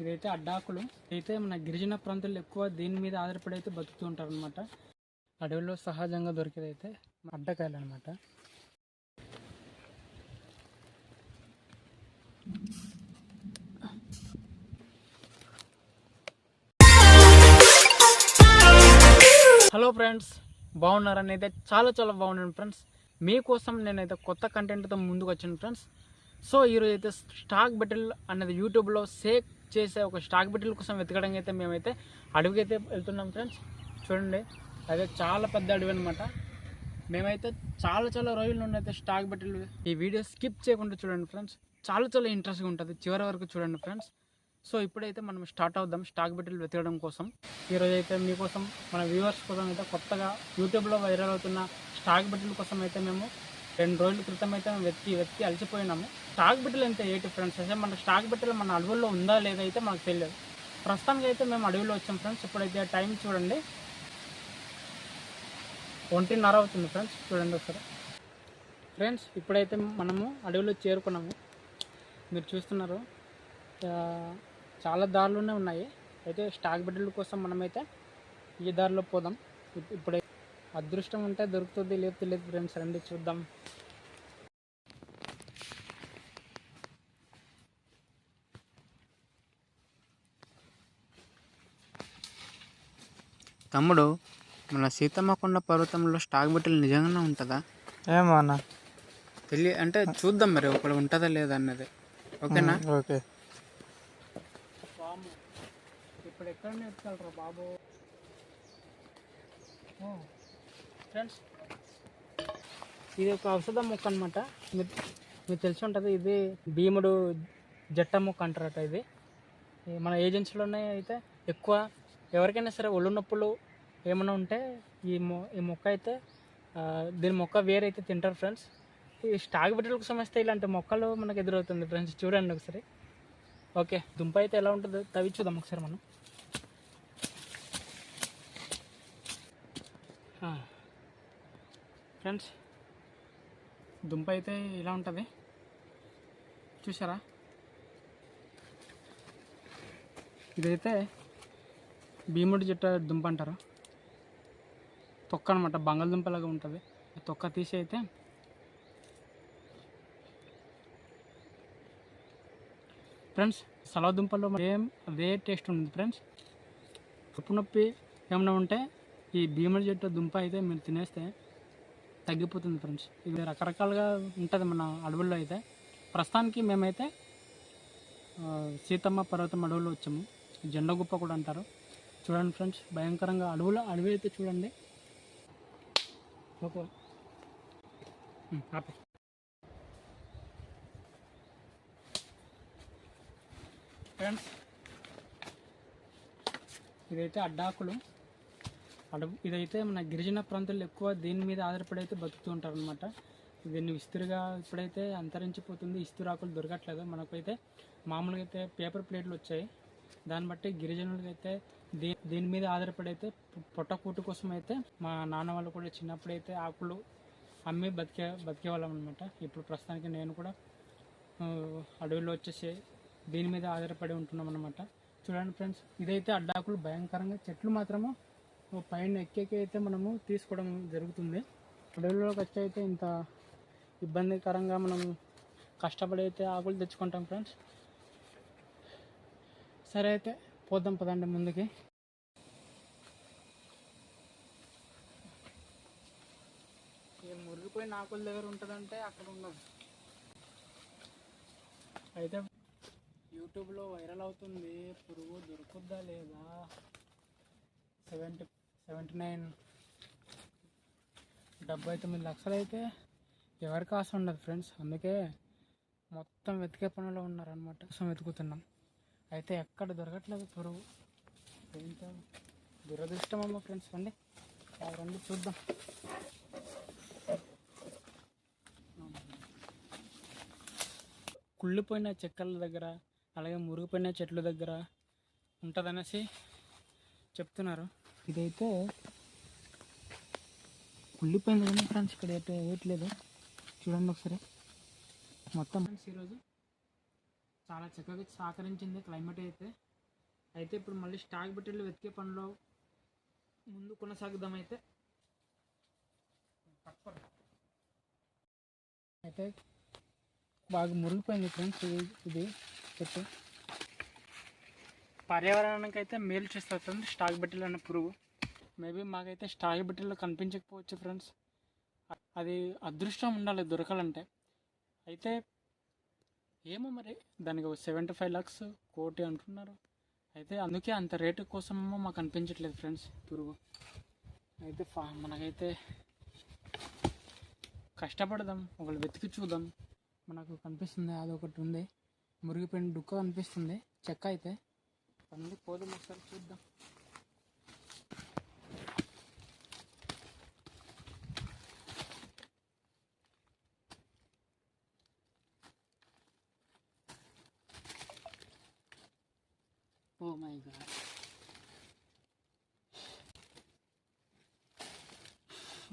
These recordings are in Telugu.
ఇదైతే అడ్డాకులు. అయితే మన గిరిజన ప్రాంతాల్లో ఎక్కువ దీని మీద ఆధారపడి అయితే బతుకుతూ ఉంటారు అనమాట అడవిలో సహజంగా దొరికేది అయితే అడ్డకాయలు అనమాట హలో ఫ్రెండ్స్ బాగున్నారని అయితే చాలా చాలా బాగున్నాను ఫ్రెండ్స్ మీకోసం నేనైతే కొత్త కంటెంట్తో ముందుకు వచ్చాను ఫ్రెండ్స్ సో ఈరోజు అయితే స్టాక్ బెటిల్ అనేది యూట్యూబ్లో సేక్ చేసే ఒక స్టాక్ బెటిల్ కోసం వెతకడానికి అయితే మేమైతే అడవికి అయితే వెళ్తున్నాం ఫ్రెండ్స్. చూడండి అదే చాలా పెద్ద అడవి అనమాట మేమైతే చాలా చాలా రోజుల నుండి అయితే స్టాక్ బెటిల్ ఈ వీడియో స్కిప్ చేయకుండా చూడండి ఫ్రెండ్స్. చాలా చాలా ఇంట్రెస్ట్గా ఉంటుంది. చివరి వరకు చూడండి ఫ్రెండ్స్. సో ఇప్పుడైతే మనం స్టార్ట్ అవుదాం స్టాక్ బెటిల్ వెతకడం కోసం. ఈరోజు అయితే మీకోసం మన వ్యూవర్స్ కోసం అయితే కొత్తగా యూట్యూబ్లో వైరల్ అవుతున్న స్టాక్ బెటిల్ కోసం అయితే మేము రెండు రోజుల క్రితం అయితే మేము వెతికి వెతికి అలసిపోయినాము. స్టాక్ బిడ్డలు ఎంత ఏంటి ఫ్రెండ్స్? అయితే మన స్టాక్ బిడ్డలు మన అడవుల్లో ఉందా లేదా అయితే మాకు తెలియదు. ప్రస్తుతానికి అయితే మేము అడవిలో వచ్చాం ఫ్రెండ్స్. ఇప్పుడైతే టైం చూడండి. ఒంటిన్నర అవుతుంది ఫ్రెండ్స్. చూడండి ఒకసారి. ఫ్రెండ్స్ ఇప్పుడైతే మనము అడవిలో చేరుకున్నాము. మీరు చూస్తున్నారు. చాలా దారులునే ఉన్నాయి. అయితే స్టాక్ బిడ్డల కోసం మనమైతే ఈ దారిలో పోదాం. ఇప్- అదృష్టం ఉంటే దొరుకుతుంది లేదు తెలియదు ఫ్రెండ్స్. రండి చూద్దాం. తమ్ముడు మన సీతమ్మ కొండ పర్వతంలో స్టాక్ బిడ్డలు నిజంగానే ఉంటుందా? ఏమో అన్న. తెలియ అంటే చూద్దాం మరి ఒకటి ఉంటుందా లేదా అన్నది. ఓకేనా? ఓకే. ఇప్పుడు ఎక్కడ నేర్చుకోగలరా బాబు? ఫ్రెండ్స్. ఇది ఒక ఔషధ మొక్క అనమాట మీరు మీకు తెలిసి ఉంటుంది ఇది భీముడు జట్ట మొక్క అంటారట ఇది. మన ఏజెన్సీలోనే అయితే ఎక్కువ ఎవరికైనా సరే ఒళ్ళు నొప్పులు ఏమైనా ఉంటే ఈ మొ ఈ మొక్క అయితే దీని మొక్క వేరైతే తింటారు ఫ్రెండ్స్. ఈ స్టాక్ బిడ్డల కోసం వస్తే ఇలాంటి మొక్కలు మనకు ఎదురవుతుంది ఫ్రెండ్స్. చూడండి ఒకసారి. ఓకే దుంప అయితే ఎలా ఉంటుందో తవ్వి చూద్దాం ఒకసారి మనం. ఫ్రెండ్స్ దుంప అయితే ఇలా ఉంటుంది. చూసారా ఇదైతే భీముడి చెట్టు దుంప అంటారు. తొక్క అనమాట బంగాళదుంపలాగా ఉంటుంది. తొక్క తీసి అయితే ఫ్రెండ్స్ సలవ దుంపలో ఏం అదే టేస్ట్ ఉంటుంది ఫ్రెండ్స్. ఉప్పు నొప్పి ఏమైనా ఉంటే ఈ భీముడి చెట్టు దుంప అయితే మీరు తినేస్తే తగ్గిపోతుంది ఫ్రెండ్స్. ఇది రకరకాలుగా ఉంటుంది మన అడవుల్లో అయితే. ప్రస్తుతానికి మేమైతే సీతమ్మ పర్వతం అడవులు వచ్చాము. జెండా గుప్ప కూడా అంటారు. చూడండి ఫ్రెండ్స్ భయంకరంగా అడవులు అడవి అయితే చూడండి. ఆపే. ఫ్రెండ్స్ ఇదైతే అడ్డాకులు. అడవు ఇదైతే మన గిరిజన ప్రాంతాల్లో ఎక్కువ దీని మీద ఆధారపడి అయితే బతుకుతూ ఉంటారు అనమాట దీన్ని విస్తురుగా ఇప్పుడైతే అంతరించిపోతుంది ఇస్తురాకులు దొరకట్లేదు. మనకైతే మామూలుగా అయితే పేపర్ ప్లేట్లు వచ్చాయి. దాన్ని బట్టి గిరిజనులకి అయితే దీ దీని మీద ఆధారపడి అయితే పొట్టకూటు కోసం అయితే మా నాన్న వాళ్ళు కూడా చిన్నప్పుడైతే ఆకులు అమ్మి బతికే బతికేవాళ్ళం అనమాట ఇప్పుడు ప్రస్తుతానికి నేను కూడా అడవిలో వచ్చేసి దీని మీద ఆధారపడి ఉంటున్నాం అనమాట చూడండి ఫ్రెండ్స్ ఇదైతే అడ్డాకులు భయంకరంగా చెట్లు మాత్రము పైన ఎక్కేకి అయితే మనము తీసుకోవడం జరుగుతుంది. అడవిలోకి వచ్చి అయితే ఇంత ఇబ్బందికరంగా మనం కష్టపడి అయితే ఆకులు తెచ్చుకుంటాం ఫ్రెండ్స్. సరే అయితే పోదాం పదండి ముందుకి. ఈ మురిగిపోయిన ఆకుల దగ్గర ఉంటుందంటే అక్కడ ఉండదు. అయితే యూట్యూబ్లో వైరల్ అవుతుంది పురుగు దొరుకుద్దా లేదా? Seventy seventy nine. డెబ్బై తొమ్మిది లక్షలు అయితే ఎవరికి ఆశ ఉండదు ఫ్రెండ్స్. అందుకే మొత్తం వెతికే పనిలో ఉన్నారనమాట కోసం వెతుకుతున్నాం. అయితే ఎక్కడ దొరకట్లేదు పురుగు. ఏంటో దురదృష్టం అమ్మ ఫ్రెండ్స్. రండి. ఆ రండి చూద్దాం. కుళ్ళిపోయిన చెక్కల దగ్గర అలాగే మురిగిపోయిన చెట్ల దగ్గర ఉంటుందనేసి చెప్తున్నారు. ఇదైతే కుళ్ళిపోయింది కానీ ఫ్రెండ్స్ ఇక్కడ అయితే వేయట్లేదు. చూడండి ఒకసారి. మొత్తం ఫ్రెండ్స్ ఈరోజు చాలా చక్కగా సహకరించింది క్లైమేట్ అయితే. అయితే ఇప్పుడు మళ్ళీ స్టాక్ బెట్టెలు వెతికే పనిలో ముందు కొనసాగుదాం అయితే. అయితే బాగా మురిగిపోయింది ఫ్రెండ్స్ ఇది ఇది చెట్టు. పర్యావరణానికి అయితే మేలు చేస్తుంది ఫ్రెండ్స్ స్టాక్ బెట్టెలు అనే పురుగు. మేబీ మాకైతే స్టాక్ బెట్టెలు కనిపించకపోవచ్చు ఫ్రెండ్స్. అది అదృష్టం ఉండాలి దొరకాలంటే. అయితే ఏమో మరి దానికి సెవెంటీ ఫైవ్ లాక్స్ కోటి అంటున్నారు. అయితే అందుకే అంత రేటు కోసమేమో మాకు అనిపించట్లేదు ఫ్రెండ్స్ పురుగు. అయితే ఫా మనకైతే కష్టపడదాం ఒకళ్ళు వెతికి చూద్దాం. మనకు కనిపిస్తుంది అదొకటి ఉంది. మురిగిపోయిన డుక్క కనిపిస్తుంది చెక్క అయితే. అందుకే పోదాం ఒకసారి చూద్దాం. Oh my God.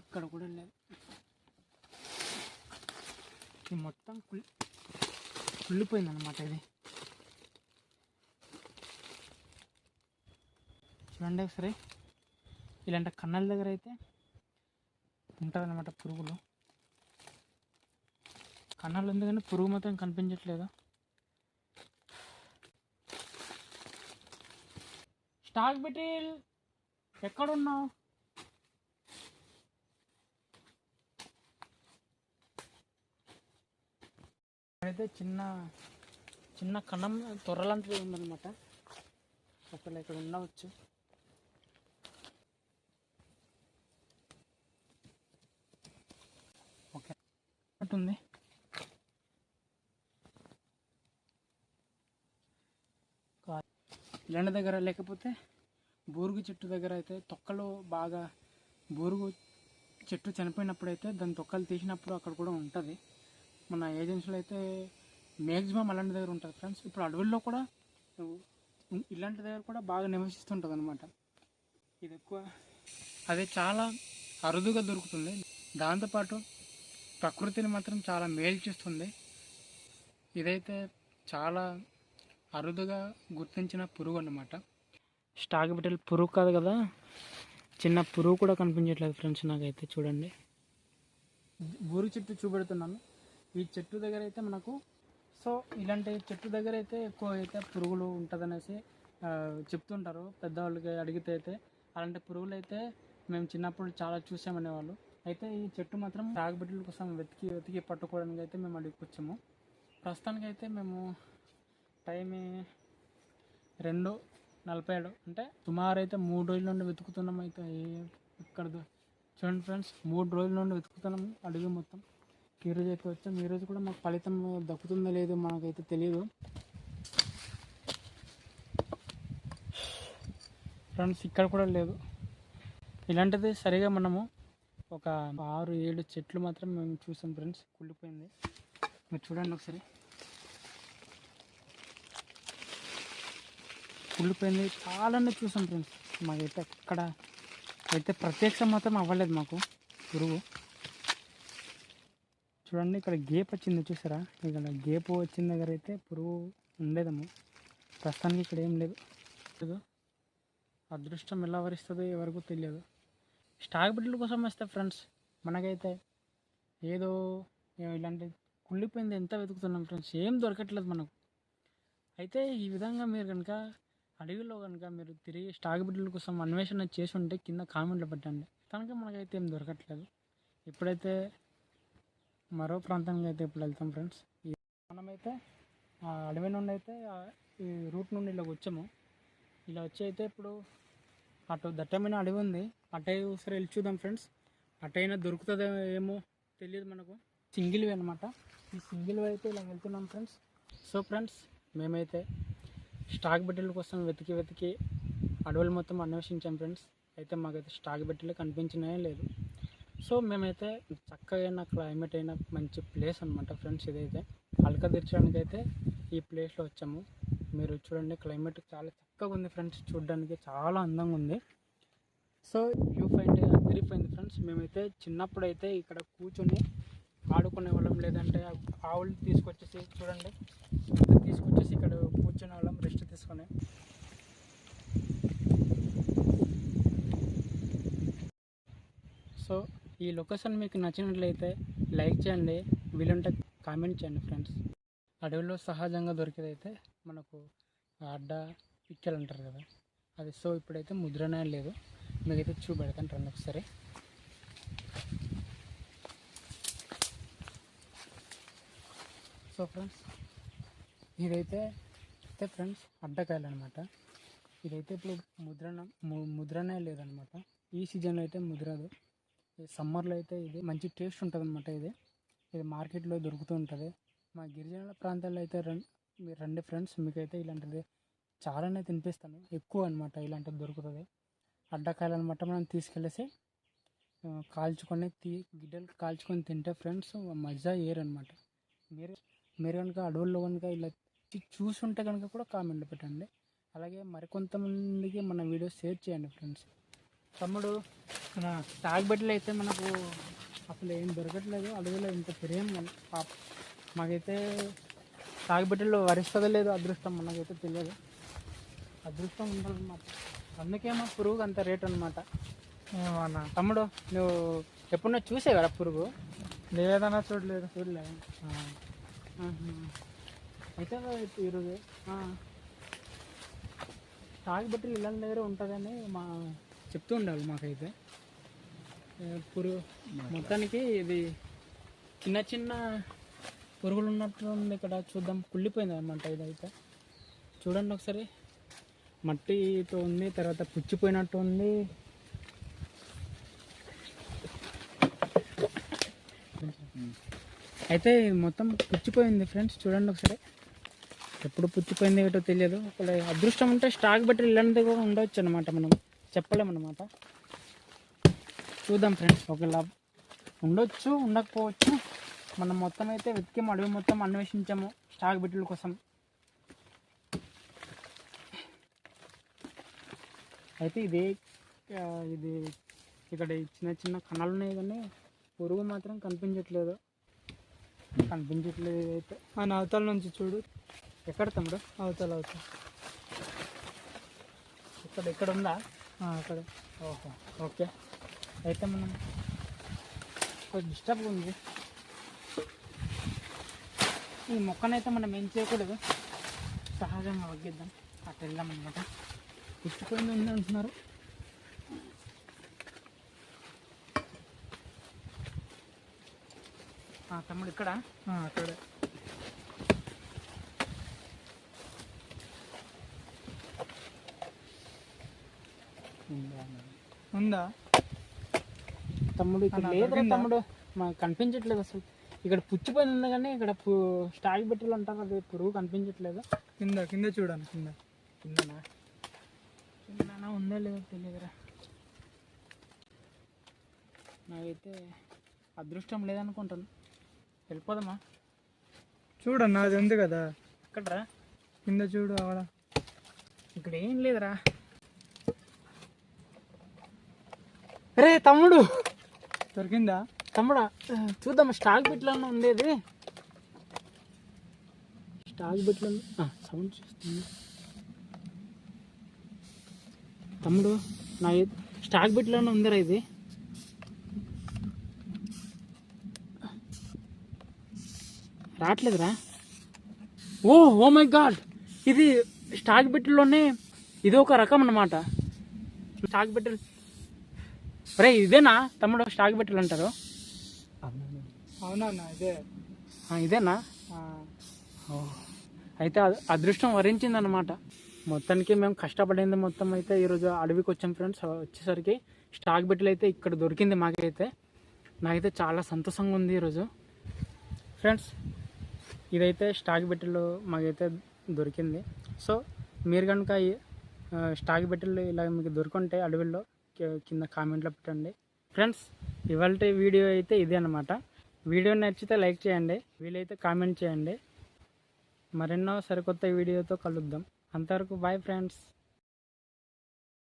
ఇక్కడ కూడా లేదు. ఇది మొత్తం కుల్ కుళ్ళిపోయింది అనమాట ఇది. చూడండి ఒకసారి. ఇలాంటి కన్నాల దగ్గర అయితే ఉంటుందన్నమాట పురుగులు. కన్నాలు ఎందుకంటే పురుగు మాత్రం కనిపించట్లేదు. స్టాక్ బిటిల్ ఎక్కడున్నావు? అయితే చిన్న చిన్న కన్నం తొర్రలంతా ఉందన్నమాట. ఒకవేళ ఇక్కడ ఉండవచ్చు ఓకే ఉంటుంది ఇలాంటి దగ్గర లేకపోతే బూరుగు చెట్టు దగ్గర అయితే తొక్కలు బాగా బూరుగు చెట్టు చనిపోయినప్పుడు అయితే దాని తొక్కలు తీసినప్పుడు అక్కడ కూడా ఉంటుంది. మన ఏజెన్సీలో అయితే మ్యాక్సిమం అలాంటి దగ్గర ఉంటుంది ఫ్రెండ్స్ ఇప్పుడు అడవుల్లో కూడా ఇలాంటి దగ్గర కూడా బాగా నివసిస్తుంటుంది అనమాట ఇది ఎక్కువ అది చాలా అరుదుగా దొరుకుతుంది. దాంతోపాటు ప్రకృతిని మాత్రం చాలా మేలు చేస్తుంది. ఇదైతే చాలా అరుదుగా గుర్తించిన పురుగు అన్నమాట. స్టాక్ బిట్టలు పురుగు కాదు కదా? చిన్న పురుగు కూడా కనిపించట్లేదు ఫ్రెండ్స్ నాకైతే చూడండి. బూరు చెట్టు చూపెడుతున్నాను. ఈ చెట్టు దగ్గర అయితే మనకు సో ఇలాంటి చెట్టు దగ్గర అయితే ఎక్కువ అయితే పురుగులు ఉంటుందనేసి చెప్తుంటారు. పెద్దవాళ్ళకి అడిగితే అయితే అలాంటి పురుగులు అయితే మేము చిన్నప్పుడు చాలా చూసామనేవాళ్ళు. అయితే ఈ చెట్టు మాత్రం తాగుబిడ్డల కోసం వెతికి వెతికి పట్టుకోవడానికి అయితే మేము అడిగికొచ్చాము ప్రస్తుతానికి అయితే మేము టైం రెండు నలభై ఏడు అంటే సుమారు అయితే మూడు రోజుల నుండి వెతుకుతున్నాం అయితే ఇక్కడ చూడండి ఫ్రెండ్స్ మూడు రోజుల నుండి వెతుకుతున్నాం అడుగు మొత్తం. ఈ రోజు అయితే వచ్చాం ఈ రోజు కూడా మాకు ఫలితం దక్కుతుందో లేదో మనకైతే తెలియదు ఫ్రెండ్స్ ఇక్కడ కూడా లేదు. ఇలాంటిది సరిగా మనము ఒక ఆరు ఏడు చెట్లు మాత్రం మేము చూసాం ఫ్రెండ్స్. కుళ్ళిపోయింది. మీరు చూడండి ఒకసారి. కుళ్ళిపోయింది. చాలానే చూసాం ఫ్రెండ్స్. మాకైతే అక్కడ అయితే ప్రత్యక్షం మాత్రం అవ్వలేదు మాకు. పురుగు చూడండి ఇక్కడ గేప్ వచ్చింది చూసారా? ఇక్కడ గేప్ వచ్చిన దగ్గర అయితే పురుగు ఉండేదమ్మా ప్రస్తుతానికి ఇక్కడ ఏం లేదు. అదృష్టం ఎలా వరిస్తుందో ఎవరికూ తెలియదు. స్టాక్ బిడ్డల కోసం వస్తే ఫ్రెండ్స్ మనకైతే ఏదో ఇలాంటి కుళ్ళిపోయింది ఎంత వెతుకుతున్నాం ఫ్రెండ్స్ ఏం దొరకట్లేదు మనకు. అయితే ఈ విధంగా మీరు కనుక అడవిలో కనుక మీరు తిరిగి స్టాక్ బిడ్డల కోసం అన్వేషణ చేసి ఉంటే కింద కామెంట్లు పెట్టండి. కనుక మనకైతే ఏం దొరకట్లేదు. ఇప్పుడైతే మరో ప్రాంతానికి అయితే ఇప్పుడు వెళ్తాం ఫ్రెండ్స్. మనమైతే ఆ అడవి నుండి అయితే ఈ రూట్ నుండి ఇలా వచ్చాము. ఇలా వచ్చి అయితే ఇప్పుడు అటు దట్టమైన అడవి ఉంది. అటై ఒకసారి వెళ్ళి చూద్దాం ఫ్రెండ్స్. అటైనా దొరుకుతుందో ఏమో తెలియదు మనకు. సింగిల్ వే అనమాట ఈ సింగిల్ వే అయితే ఇలా వెళ్తున్నాం ఫ్రెండ్స్. సో ఫ్రెండ్స్ మేమైతే స్టాక్ బెట్టెల కోసం వెతికి వెతికి అడవులు మొత్తం అన్వేషించాం ఫ్రెండ్స్. అయితే మాకైతే స్టాక్ బెట్టెలు కనిపించినాయే లేదు. సో మేమైతే చక్కగా క్లైమేట్ అయిన మంచి ప్లేస్ అనమాట ఫ్రెండ్స్ ఇదైతే. అలక తీర్చడానికి అయితే ఈ ప్లేస్లో వచ్చాము. మీరు చూడండి క్లైమేట్ చాలా చక్కగా ఉంది ఫ్రెండ్స్. చూడడానికి చాలా అందంగా ఉంది. సో వ్యూ పాయింట్ అదిరిపోయింది ఫ్రెండ్స్ మేమైతే చిన్నప్పుడు అయితే ఇక్కడ కూర్చొని ఆడుకునే వాళ్ళం. లేదంటే ఆవులు తీసుకొచ్చేసి చూడండి. తీసుకొచ్చేసి ఇక్కడ కూర్చునే వాళ్ళం రెస్ట్ తీసుకొని. సో ఈ లొకేషన్ మీకు నచ్చినట్లయితే లైక్ చేయండి వీలుంటే కామెంట్ చేయండి ఫ్రెండ్స్ అడవిలో సహజంగా దొరికేదైతే మనకు అడ్డ పిక్కలు అంటారు కదా. అది సో ఇప్పుడైతే ముద్రనే లేదు. మీకైతే చూపెడతాను రండి ఒకసారి. సో ఫ్రెండ్స్ ఇదైతే అయితే ఫ్రెండ్స్ అడ్డకాయలు అనమాట ఇదైతే ఇప్పుడు ముద్రణ ము- ముద్రనే లేదనమాట. ఈ సీజన్లో అయితే ముద్రదు. సమ్మర్లో అయితే ఇది మంచి టేస్ట్ ఉంటుంది అనమాట ఇది ఇది మార్కెట్లో దొరుకుతూ ఉంటుంది. మా గిరిజనుల ప్రాంతాల్లో అయితే రండి మీరు రండి ఫ్రెండ్స్ మీకైతే ఇలాంటిది చాలానే తినిపిస్తాను. ఎక్కువ అనమాట ఇలాంటిది దొరుకుతుంది. అడ్డకాయలు అనమాట మనం తీసుకెళ్ళేసి కాల్చుకొని తీ గిడ్డలు కాల్చుకొని తింటే ఫ్రెండ్స్ మజా ఏర్ అనమాట మీరు మీరు కనుక అడవుల్లో కనుక ఇలా చూసుంటే కనుక కూడా కామెంట్ పెట్టండి. అలాగే మరికొంతమందికి మన వీడియో షేర్ చేయండి ఫ్రెండ్స్. తమ్ముడు మన తాగుబెట్టలు అయితే మనకు అసలు ఏం దొరకట్లేదు. అడవిలో ఇంత ప్రేమ పాప. మాకైతే తాగుబెట్టలు వరిస్తుంది లేదు అదృష్టం మనకైతే తెలియదు. అదృష్టం ఉండాలన్నమాట అందుకేమో పురుగు అంత రేట్ అనమాట అన్న తమ్ముడు నువ్వు ఎప్పుడన్నా చూసేవారా పురుగు? లేదన్నా చూడలేదు. చూడలే. అయితే ఈరోజు తాగుబట్టి ఇళ్ళ దగ్గర ఉంటుందని మా చెప్తూ ఉండాలి మాకైతే. పురుగు మొత్తానికి ఇది చిన్న చిన్న పురుగులు ఉన్నట్టు ఉంది ఇక్కడ చూద్దాం. కుళ్ళిపోయింది అనమాట ఇదైతే. చూడండి ఒకసారి. మట్టితో ఉంది తర్వాత పుచ్చిపోయినట్టు ఉంది. అయితే మొత్తం పుచ్చిపోయింది ఫ్రెండ్స్ చూడండి ఒకసారి. ఎప్పుడు పుచ్చిపోయింది ఏటో తెలియదు. ఇక్కడ అదృష్టం ఉంటే స్టాక్ బట్టి ఇలాంటిది కూడా ఉండవచ్చు అనమాట మనం. చెప్పలేమన్నమాట చూద్దాం ఫ్రెండ్స్ ఒకవేళ ఉండొచ్చు ఉండకపోవచ్చు. మనం మొత్తం అయితే వెతికి అడవి మొత్తం అన్వేషించాము స్టాక్ బిడ్డల కోసం. అయితే ఇదే ఇది ఇక్కడ చిన్న చిన్న కణాలు ఉన్నాయి కానీ పురుగు మాత్రం కనిపించట్లేదు. కనిపించట్లేదు అయితే. ఆ అవతల నుంచి చూడు. ఎక్కడ తమ్ముడు? అవతల అవతల. ఇక్కడ ఇక్కడ ఉందా? అక్కడ. ఓహో ఓకే. అయితే మనం కొంచెం డిస్టర్బ్ ఉంది. ఈ మొక్కనైతే మనం ఏం చేయకూడదు? సహజంగా వగ్గిద్దాం. అట్లా వెళ్దాం అనమాట పుచ్చిపోయింది ఉంది అంటున్నారు తమ్ముడు ఇక్కడ? అక్కడే. ఉందా? తమ్ముడు ఇక్కడ దొరికిందా? తమ్ముడు. మాకు కనిపించట్లేదు అసలు. ఇక్కడ పుచ్చిపోయింది ఉంది కానీ ఇక్కడ స్టాక్ బెట్టలు అంటారు అది పురుగు కనిపించట్లేదు. కింద కింద చూడండి కింద. కిందనా? ఉందో లేదో తెలియదురా. నాకైతే అదృష్టం లేదనుకుంటాను. వెళ్ళిపోదామా? చూడన్న అది ఉంది కదా. ఎక్కడరా కింద చూడు అక్కడ ఇక్కడ ఏం లేదురా. రే తమ్ముడు. దొరికిందా? తమ్ముడా చూద్దాం స్టాక్ బిట్లన్నా ఉండేది? స్టాక్ బిట్లు సౌండ్ చూస్తుంది. తమ్ముడు నా స్టాక్ బిట్లన్నా ఉందిరా ఇది. రావట్లేదురా. Oh oh my God. ఇది స్టాక్ బిట్లోనే ఇది ఒక రకం అన్నమాట. స్టాక్ బిట్టలు రే ఇదేనా తమ్ముడు స్టాక్ బిట్టలు అంటారు? అవునా ఇదే. ఇదేనా. అయితే అద్- అదృష్టం వరించిందనమాట మొత్తానికి మేము కష్టపడింది మొత్తం అయితే ఈరోజు అడవికి వచ్చాం ఫ్రెండ్స్ వచ్చేసరికి స్టాక్ బిడ్డలు అయితే ఇక్కడ దొరికింది మాకైతే. నాకైతే చాలా సంతోషంగా ఉంది ఈరోజు. ఫ్రెండ్స్ ఇదైతే స్టాక్ బిడ్డలు మాకైతే దొరికింది. సో మీరు కనుక ఈ, స్టాక్ బిడ్డలు ఇలా మీకు దొరుకుంటే అడవిలో కింద కామెంట్లో పెట్టండి. ఫ్రెండ్స్ ఇవాళ వీడియో అయితే ఇదే అనమాట వీడియో నచ్చితే లైక్ చేయండి. వీలైతే కామెంట్ చేయండి. మరెన్నో సరికొత్త వీడియోతో కలుద్దాం. అంతవరకు బాయ్ ఫ్రెండ్స్